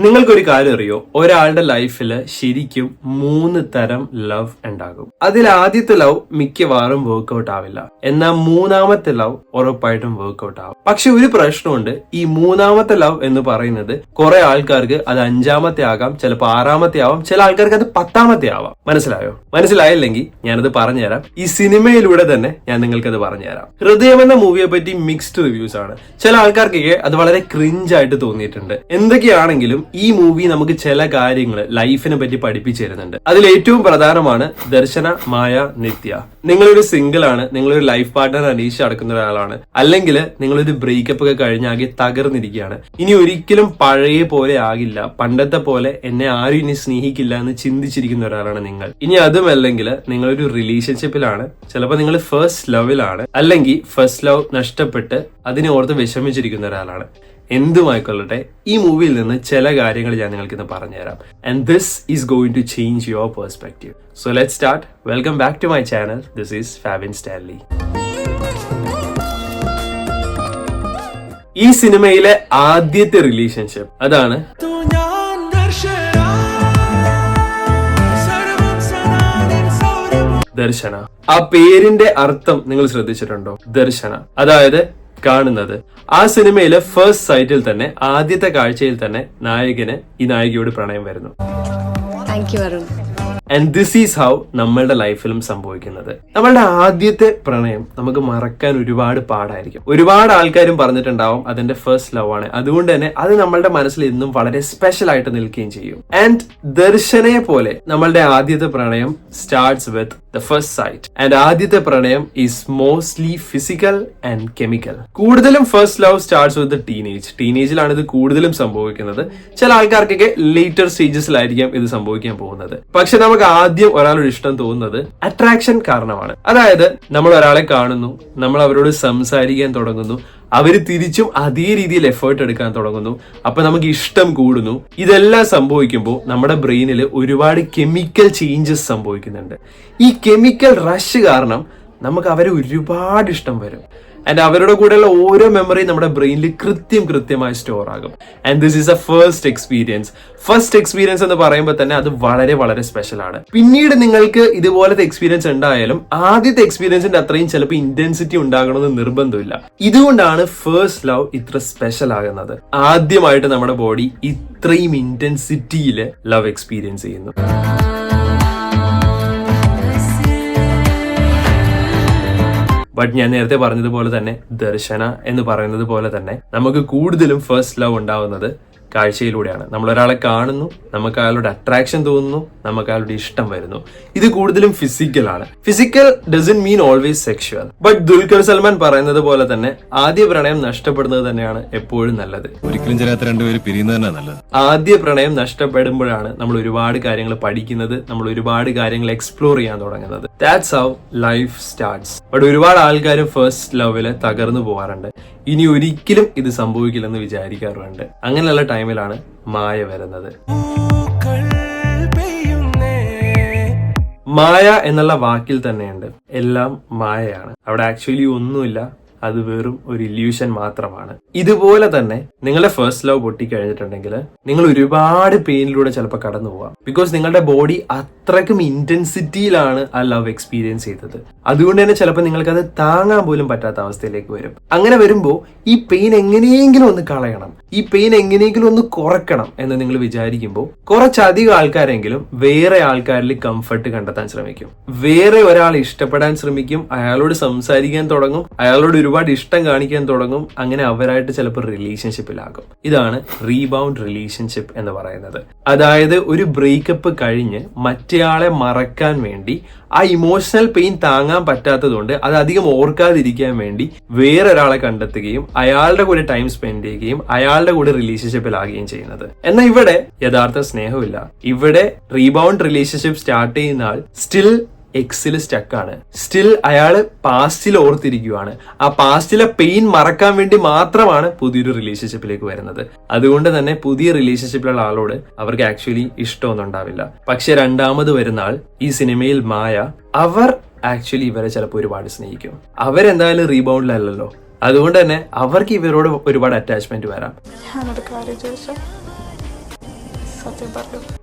നിങ്ങൾക്കൊരു കാര്യം അറിയോ? ഒരാളുടെ ലൈഫിൽ ശരിക്കും മൂന്ന് തരം ലവ് ഉണ്ടാകും. അതിൽ ആദ്യത്തെ ലവ് മിക്കവാറും വർക്ക്ഔട്ട് ആവില്ല. എന്നാൽ മൂന്നാമത്തെ ലവ് ഉറപ്പായിട്ടും വർക്ക്ഔട്ട് ആവും. പക്ഷെ ഒരു പ്രശ്നമുണ്ട്. ഈ മൂന്നാമത്തെ ലവ് എന്ന് പറയുന്നത് കുറെ ആൾക്കാർക്ക് അത് അഞ്ചാമത്തെ ആകാം ചിലപ്പോൾ ആറാമത്തെ ആവാം ചില ആൾക്കാർക്ക് അത് പത്താമത്തെ ആവാം. മനസ്സിലായോ? മനസ്സിലായില്ലെങ്കിൽ ഞാനത് പറഞ്ഞുതരാം. ഈ സിനിമയിലൂടെ തന്നെ ഞാൻ നിങ്ങൾക്ക് അത് പറഞ്ഞുതരാം. ഹൃദയം എന്ന മൂവിയെ പറ്റി മിക്സ്ഡ് റിവ്യൂസ് ആണ്. ചില ആൾക്കാർക്കൊക്കെ അത് വളരെ ക്രിഞ്ചായിട്ട് തോന്നിയിട്ടുണ്ട്. എന്തൊക്കെയാണെങ്കിലും ഈ മൂവി നമുക്ക് ചില കാര്യങ്ങൾ ലൈഫിനെ പറ്റി പഠിപ്പിച്ചു തരുന്നുണ്ട്. അതിൽ ഏറ്റവും പ്രധാനമാണ് ദർശന മായ നിത്യ. നിങ്ങളൊരു സിംഗിൾ ആണ് നിങ്ങളൊരു ലൈഫ് പാർട്ട്ണർ അന്വേഷിച്ച് അടക്കുന്ന ഒരാളാണ്. അല്ലെങ്കിൽ നിങ്ങളൊരു ബ്രേക്കപ്പ് ഒക്കെ കഴിഞ്ഞാകെ തകർന്നിരിക്കുകയാണ്. ഇനി ഒരിക്കലും പഴയ പോലെ ആകില്ല. പണ്ടത്തെ പോലെ എന്നെ ആരും ഇനി സ്നേഹിക്കില്ല എന്ന് ചിന്തിച്ചിരിക്കുന്ന ഒരാളാണ് നിങ്ങൾ. ഇനി അതുമല്ലെങ്കിൽ നിങ്ങളൊരു റിലേഷൻഷിപ്പിലാണ് ചിലപ്പോൾ നിങ്ങൾ ഫസ്റ്റ് ലവിലാണ് അല്ലെങ്കിൽ ഫസ്റ്റ് ലവ് നഷ്ടപ്പെട്ട് അതിനെ ഓർത്ത് വിഷമിച്ചിരിക്കുന്ന ഒരാളാണ്. എന്തുമായിക്കൊള്ളട്ടെ ഈ മൂവിയിൽ നിന്ന് ചില കാര്യങ്ങൾ ഞാൻ നിങ്ങൾക്ക് ഇന്ന് പറഞ്ഞുതരാം. And this is going to change your perspective so let start welcome back to my channel this is Fabin Stanley ഈ സിനിമയിലെ ആദ്യത്തെ റിലേഷൻഷിപ്പ് അതാണ് ദർശന. ആ പേരിന്റെ അർത്ഥം നിങ്ങൾ ശ്രദ്ധിച്ചിട്ടുണ്ടോ? ദർശന. അതായത് കാണുന്നത്. ആ സിനിമയിലെ ഫസ്റ്റ് സൈറ്റിൽ തന്നെ ആദ്യത്തെ കാഴ്ചയിൽ തന്നെ നായകന് ഈ നായികയോട് പ്രണയം വരുന്നു. Thank you Arun and this is how നമ്മളുടെ ലൈഫിലും സംഭവിക്കുന്നത്. നമ്മളുടെ ആദ്യത്തെ പ്രണയം നമുക്ക് മറക്കാൻ ഒരുപാട് പാടായിരിക്കും. ഒരുപാട് ആൾക്കാരും പറഞ്ഞിട്ടുണ്ടാവും അതിന്റെ ഫസ്റ്റ് ലവ് ആണ്. അതുകൊണ്ട് തന്നെ അത് നമ്മളുടെ മനസ്സിൽ ഇന്നും വളരെ സ്പെഷ്യൽ ആയിട്ട് നിൽക്കുകയും ചെയ്യും. ആൻഡ് ദർശനയെ പോലെ നമ്മളുടെ ആദ്യത്തെ പ്രണയം starts with the first sight and ആദ്യത്തെ പ്രണയം is mostly physical and chemical കൂടുതലും first love starts with teenage ടീനേജിലാണ് ഇത് കൂടുതലും സംഭവിക്കുന്നത്. ചില ആൾക്കാർക്കൊക്കെ ലേറ്റർ സ്റ്റേജസിലായിരിക്കും ഇത് സംഭവിക്കാൻ പോകുന്നത്. പക്ഷെ നമുക്ക് ആദ്യം ഒരാളോട് ഇഷ്ടം തോന്നുന്നത് അട്രാക്ഷൻ കാരണമാണ്. അതായത് നമ്മൾ ഒരാളെ കാണുന്നു നമ്മൾ അവരോട് സംസാരിക്കാൻ തുടങ്ങുന്നു അവർ തിരിച്ചും അതേ രീതിയിൽ എഫേർട്ട് എടുക്കാൻ തുടങ്ങുന്നു അപ്പൊ നമുക്ക് ഇഷ്ടം കൂടുന്നു. ഇതെല്ലാം സംഭവിക്കുമ്പോൾ നമ്മുടെ ബ്രെയിനിൽ ഒരുപാട് കെമിക്കൽ ചേഞ്ചസ് സംഭവിക്കുന്നുണ്ട്. ഈ കെമിക്കൽ റഷ് കാരണം നമുക്ക് അവരെ ഒരുപാട് ഇഷ്ടം വരും. ആൻഡ് അവരുടെ കൂടെയുള്ള ഓരോ മെമ്മറിയും നമ്മുടെ ബ്രെയിനിൽ കൃത്യം കൃത്യമായി സ്റ്റോർ ആകും. And this is a first experience first experience എന്ന് പറയുമ്പോൾ തന്നെ അത് വളരെ വളരെ സ്പെഷ്യൽ ആണ്. പിന്നീട് നിങ്ങൾക്ക് ഇതുപോലത്തെ എക്സ്പീരിയൻസ് ഉണ്ടായാലും ആദ്യത്തെ എക്സ്പീരിയൻസിന്റെ അത്രയും ചിലപ്പോൾ ഇന്റൻസിറ്റി ഉണ്ടാകണമെന്ന് നിർബന്ധമില്ല. ഇതുകൊണ്ടാണ് ഫസ്റ്റ് ലവ് ഇത്ര സ്പെഷ്യൽ ആകുന്നത്. ആദ്യമായിട്ട് നമ്മുടെ ബോഡി ഇത്രയും ഇന്റൻസിറ്റിയിൽ ലവ് എക്സ്പീരിയൻസ് ചെയ്യുന്നു ബട്ട് ഞാൻ നേരത്തെ പറഞ്ഞതുപോലെ തന്നെ ദർശന എന്ന് പറയുന്നത് പോലെ തന്നെ നമുക്ക് കൂടുതലും ഫസ്റ്റ് ലവ് ഉണ്ടാവുന്നത് കാഴ്ചയിലൂടെയാണ്. നമ്മളൊരാളെ കാണുന്നു നമുക്ക് അയാളുടെ അട്രാക്ഷൻ തോന്നുന്നു നമുക്ക് അയാളുടെ ഇഷ്ടം വരുന്നു. ഇത് കൂടുതലും ഫിസിക്കൽ ആണ്. Physical doesn't mean always sexual but Dulquer Salmaan പറയുന്നത് പോലെ തന്നെ ആദ്യ പ്രണയം നഷ്ടപ്പെടുന്നത് തന്നെയാണ് എപ്പോഴും നല്ലത്. ഒരിക്കലും ചേരാത്ത രണ്ടുപേര് പിരിയുന്നത് തന്നെ നല്ലത്. ആദ്യ പ്രണയം നഷ്ടപ്പെടുമ്പോഴാണ് നമ്മൾ ഒരുപാട് കാര്യങ്ങൾ പഠിക്കുന്നത് നമ്മൾ ഒരുപാട് കാര്യങ്ങൾ എക്സ്പ്ലോർ ചെയ്യാൻ തുടങ്ങുന്നത്. That's how life starts but ഒരുപാട് ആൾക്കാരും ഫസ്റ്റ് ലവിൽ തകർന്നു പോകാറുണ്ട് ഇനി ഒരിക്കലും ഇത് സംഭവിക്കില്ലെന്ന് വിചാരിക്കാറുണ്ട്. അങ്ങനെയുള്ള ടൈമിലാണ് മായ വരുന്നത്. മായ എന്നുള്ള വാക്കിൽ തന്നെയുണ്ട്. എല്ലാം മായയാണ്. അവിടെ ആക്ച്വലി ഒന്നുമില്ല അത് വെറും ഒരു ഇല്യൂഷൻ മാത്രമാണ്. ഇതുപോലെ തന്നെ നിങ്ങളുടെ ഫസ്റ്റ് ലവ് പൊട്ടിക്കഴിഞ്ഞിട്ടുണ്ടെങ്കിൽ നിങ്ങൾ ഒരുപാട് പെയിനിലൂടെ ചിലപ്പോൾ കടന്നു പോവാം. ബിക്കോസ് നിങ്ങളുടെ ബോഡി അത്രക്കും ഇന്റൻസിറ്റിയിലാണ് ആ ലവ് എക്സ്പീരിയൻസ് ചെയ്തത്. അതുകൊണ്ട് തന്നെ ചിലപ്പോൾ നിങ്ങൾക്ക് അത് താങ്ങാൻ പോലും പറ്റാത്ത അവസ്ഥയിലേക്ക് വരും. അങ്ങനെ വരുമ്പോൾ ഈ പെയിൻ എങ്ങനെയെങ്കിലും ഒന്ന് കളയണം. ഈ പെയിൻ എങ്ങനെയെങ്കിലും ഒന്ന് കുറക്കണം എന്ന് നിങ്ങൾ വിചാരിക്കുമ്പോൾ കുറച്ചധികം ആൾക്കാരെങ്കിലും വേറെ ആൾക്കാരിൽ കംഫർട്ട് കണ്ടെത്താൻ ശ്രമിക്കും. വേറെ ഒരാൾ ഇഷ്ടപ്പെടാൻ ശ്രമിക്കും. അയാളോട് സംസാരിക്കാൻ തുടങ്ങും. അയാളോട് ഒരുപാട് ഇഷ്ടം കാണിക്കാൻ തുടങ്ങും. അങ്ങനെ അവരായിട്ട് ചിലപ്പോൾ റിലേഷൻഷിപ്പിലാകും ഇതാണ് റീബൗണ്ട് റിലേഷൻഷിപ്പ് എന്ന് പറയുന്നത്. അതായത് ഒരു ബ്രേക്കപ്പ് കഴിഞ്ഞ് മറ്റേയാളെ മറക്കാൻ വേണ്ടി ആ ഇമോഷണൽ പെയിൻ താങ്ങാൻ പറ്റാത്തതുകൊണ്ട് അത് അധികം ഓർക്കാതിരിക്കാൻ വേണ്ടി വേറൊരാളെ കണ്ടെത്തുകയും അയാളുടെ കൂടെ ടൈം സ്പെൻഡ് ചെയ്യുകയും അയാളുടെ കൂടെ റിലേഷൻഷിപ്പിലാകുകയും ചെയ്യുന്നത്. എന്നാൽ ഇവിടെ യഥാർത്ഥ സ്നേഹമില്ല. ഇവിടെ റീബൗണ്ട് റിലേഷൻഷിപ്പ് സ്റ്റാർട്ട് ചെയ്യുന്ന ആൾ സ്റ്റിൽ എക്സിൽ സ്റ്റക്കാണ് സ്റ്റിൽ അയാൾ പാസ്റ്റിൽ ഓർത്തിരിക്കുവാണ്. ആ പാസ്റ്റിലെ പെയിൻ മറക്കാൻ വേണ്ടി മാത്രമാണ് പുതിയൊരു റിലേഷൻഷിപ്പിലേക്ക് വരുന്നത്. അതുകൊണ്ട് തന്നെ പുതിയ റിലേഷൻഷിപ്പിലുള്ള ആളോട് അവർക്ക് ആക്ച്വലി ഇഷ്ടമൊന്നും ഉണ്ടാവില്ല. പക്ഷെ രണ്ടാമത് വരുന്ന ആൾ ഈ സിനിമയിൽ മായ അവർ ആക്ച്വലി ഇവരെ ചിലപ്പോൾ ഒരുപാട് സ്നേഹിക്കും. അവരെന്തായാലും റീബൗണ്ടിലല്ലല്ലോ അതുകൊണ്ട് തന്നെ അവർക്ക് ഇവരോട് ഒരുപാട് അറ്റാച്ച്മെന്റ് വരാം.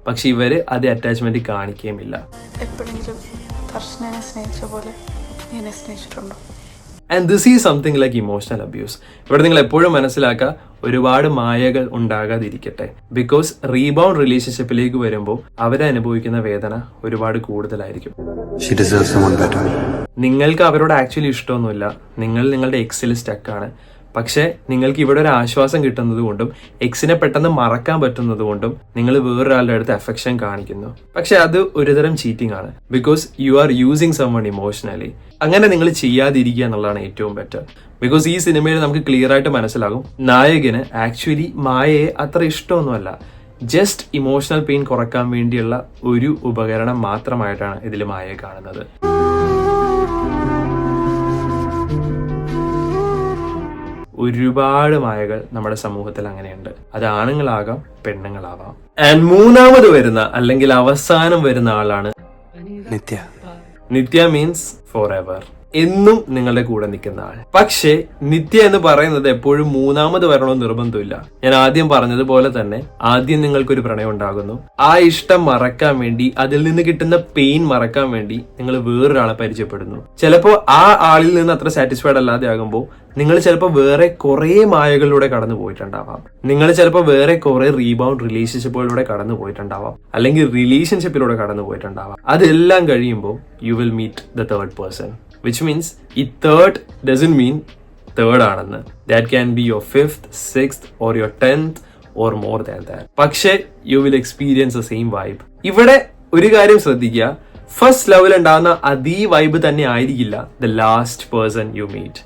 പക്ഷെ ഇവർ അത് അറ്റാച്ച്മെന്റ് കാണിക്കുകയുമില്ല. എപ്പോഴെങ്കിലും ദർശനെ സ്നേഹിച്ച പോലെ നീ എന്നെ സ്നേഹിച്ചിട്ടുണ്ടോ? And this is something like emotional abuse ഇവിടെ നിങ്ങൾ എപ്പോഴും മനസ്സിലാക്കുക ഒരുപാട് മായകൾ ഉണ്ടാകാതിരിക്കട്ടെ. ബിക്കോസ് റീബൗണ്ട് റിലേഷൻഷിപ്പിലേക്ക് വരുമ്പോൾ അവരനുഭവിക്കുന്ന വേദന ഒരുപാട് കൂടുതലായിരിക്കും. She deserves someone better. നിങ്ങൾക്ക് അവരോട് ആക്ച്വലി ഇഷ്ടമൊന്നുമില്ല. നിങ്ങൾ നിങ്ങളുടെ എക്സിൽ സ്റ്റക്കാണ് പക്ഷെ നിങ്ങൾക്ക് ഇവിടെ ഒരു ആശ്വാസം കിട്ടുന്നത് കൊണ്ടും എക്സിനെ പെട്ടെന്ന് മറക്കാൻ പറ്റുന്നത് കൊണ്ടും നിങ്ങൾ വേറൊരാളുടെ അടുത്ത് അഫെക്ഷൻ കാണിക്കുന്നു. പക്ഷെ അത് ഒരുതരം ചീറ്റിംഗ് ആണ്. Because you are using someone emotionally അങ്ങനെ നിങ്ങൾ ചെയ്യാതിരിക്കുക എന്നുള്ളതാണ് ഏറ്റവും ബെറ്റർ ബിക്കോസ് ഈ സിനിമയിൽ നമുക്ക് ക്ലിയർ ആയിട്ട് മനസ്സിലാകും നായകന് ആക്ച്വലി മായയെ അത്ര ഇഷ്ടമൊന്നുമല്ല. ജസ്റ്റ് ഇമോഷണൽ പെയിൻ കുറയ്ക്കാൻ വേണ്ടിയുള്ള ഒരു ഉപകരണം മാത്രമായിട്ടാണ് ഇതിൽ മായയെ കാണുന്നത്. ഒരുപാട് മായകൾ നമ്മുടെ സമൂഹത്തിൽ അങ്ങനെയുണ്ട്. അത് ആണുങ്ങളാകാം പെണ്ണുങ്ങളാവാം. ആൻഡ് മൂന്നാമത് വരുന്ന അല്ലെങ്കിൽ അവസാനം വരുന്ന ആളാണ് നിത്യ. നിത്യ മീൻസ് ഫോർ എവർ എന്നും നിങ്ങളുടെ കൂടെ നിൽക്കുന്ന ആൾ. പക്ഷേ നിത്യ എന്ന് പറയുന്നത് എപ്പോഴും മൂന്നാമത് വരണമെന്ന് നിർബന്ധമില്ല. ഞാൻ ആദ്യം പറഞ്ഞതുപോലെ തന്നെ ആദ്യം നിങ്ങൾക്കൊരു പ്രണയം ഉണ്ടാകുന്നു. ആ ഇഷ്ടം മറക്കാൻ വേണ്ടി അതിൽ നിന്ന് കിട്ടുന്ന പെയിൻ മറക്കാൻ വേണ്ടി നിങ്ങൾ വേറൊരാളെ പരിചയപ്പെടുന്നു. ചിലപ്പോൾ ആ ആളിൽ നിന്ന് അത്ര സാറ്റിസ്ഫൈഡ് അല്ലാതെ ആകുമ്പോൾ നിങ്ങൾ ചിലപ്പോൾ വേറെ കുറെ മായകളിലൂടെ കടന്നു പോയിട്ടുണ്ടാവാം. നിങ്ങൾ ചിലപ്പോൾ വേറെ കുറെ റീബൗണ്ട് റിലേഷൻഷിപ്പുകളിലൂടെ കടന്നു പോയിട്ടുണ്ടാവാം. അല്ലെങ്കിൽ റിലേഷൻഷിപ്പിലൂടെ കടന്നു പോയിട്ടുണ്ടാവാം. അതെല്ലാം കഴിയുമ്പോൾ you will meet the third person which means ഈ തേർഡ് ഡസൻ മീൻ തേർഡ് ആണെന്ന്. That can be your fifth sixth or your tenth or more than that പക്ഷേ you will experience the same vibe ഇവിടെ ഒരു കാര്യം ശ്രദ്ധിക്കുക. First ലെവലുണ്ടാകുന്ന അതേ vibe തന്നെ ആയിരിക്കില്ല. The last person you meet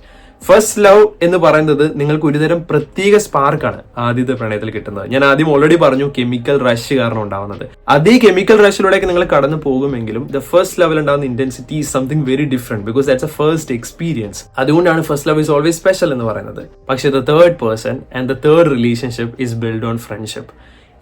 first love എന്ന് പറയുന്നത് നിങ്ങൾക്ക് ഒരുതരം പ്രത്യേക സ്പാർക്കാണ് ആദ്യത്തെ പ്രണയത്തിൽ കിട്ടുന്നത്. ഞാൻ ആദ്യം ഓൾറെഡി പറഞ്ഞു കെമിക്കൽ റഷ് കാരണം ഉണ്ടാവുന്നത്. അതേ കെമിക്കൽ റഷിലൂടെയൊക്കെ നിങ്ങൾ കടന്നു പോകുമെങ്കിലും ദ ഫസ്റ്റ് ലെവൽ ഉണ്ടാകുന്ന intensity is something very different because that's a first experience അതുകൊണ്ടാണ് first love is always special എന്ന് പറയുന്നത്. പക്ഷേ the third person and the third relationship is build on friendship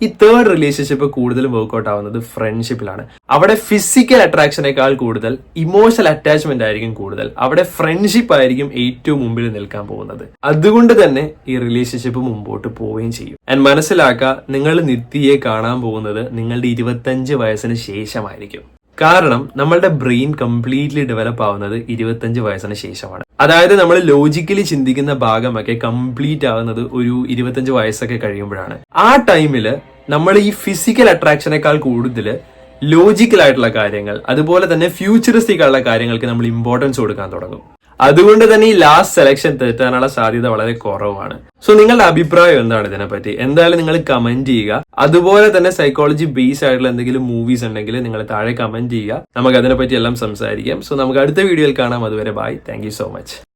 ഈ തേർഡ് റിലേഷൻഷിപ്പ് കൂടുതലും work out ആവുന്നത് ഫ്രണ്ട്ഷിപ്പിലാണ് അവിടെ ഫിസിക്കൽ അട്രാക്ഷനേക്കാൾ കൂടുതൽ ഇമോഷണൽ അറ്റാച്ച്മെന്റ് ആയിരിക്കും കൂടുതൽ. അവിടെ ഫ്രണ്ട്ഷിപ്പ് ആയിരിക്കും ഏറ്റവും മുമ്പിൽ നിൽക്കാൻ പോകുന്നത്. അതുകൊണ്ട് തന്നെ ഈ റിലേഷൻഷിപ്പ് മുമ്പോട്ട് പോവുകയും ചെയ്യും. ആൻഡ് മനസ്സിലാക്കുക നിങ്ങൾ നിത്യയെ കാണാൻ പോകുന്നത് നിങ്ങളുടെ ഇരുപത്തഞ്ച് വയസ്സിന് ശേഷമായിരിക്കും. കാരണം നമ്മളുടെ ബ്രെയിൻ കംപ്ലീറ്റ്ലി ഡെവലപ്പ് ആവുന്നത് ഇരുപത്തഞ്ച് വയസ്സിന് ശേഷമാണ്. അതായത് നമ്മൾ ലോജിക്കലി ചിന്തിക്കുന്ന ഭാഗമൊക്കെ കംപ്ലീറ്റ് ആവുന്നത് ഒരു ഇരുപത്തഞ്ച് വയസ്സൊക്കെ കഴിയുമ്പോഴാണ്. ആ ടൈമിൽ നമ്മൾ ഈ ഫിസിക്കൽ അട്രാക്ഷനേക്കാൾ കൂടുതൽ ലോജിക്കൽ ആയിട്ടുള്ള കാര്യങ്ങൾ അതുപോലെ തന്നെ ഫ്യൂച്ചറിസ്റ്റിക് ആയിട്ടുള്ള കാര്യങ്ങൾക്ക് നമ്മൾ ഇമ്പോർട്ടൻസ് കൊടുക്കാൻ തുടങ്ങും. അതുകൊണ്ട് തന്നെ ഈ ലാസ്റ്റ് സെലക്ഷൻ തെറ്റാനുള്ള സാധ്യത വളരെ കുറവാണ്. സോ നിങ്ങളുടെ അഭിപ്രായം എന്താണ് ഇതിനെപ്പറ്റി? എന്തായാലും നിങ്ങൾ കമന്റ് ചെയ്യുക. അതുപോലെ തന്നെ സൈക്കോളജി ബേസ് ആയിട്ടുള്ള എന്തെങ്കിലും മൂവീസ് ഉണ്ടെങ്കിൽ നിങ്ങൾ താഴെ കമന്റ് ചെയ്യുക. നമുക്ക് അതിനെപ്പറ്റി എല്ലാം സംസാരിക്കാം. സോ നമുക്ക് അടുത്ത വീഡിയോയിൽ കാണാം. അതുവരെ ബൈ താങ്ക് സോ മച്ച്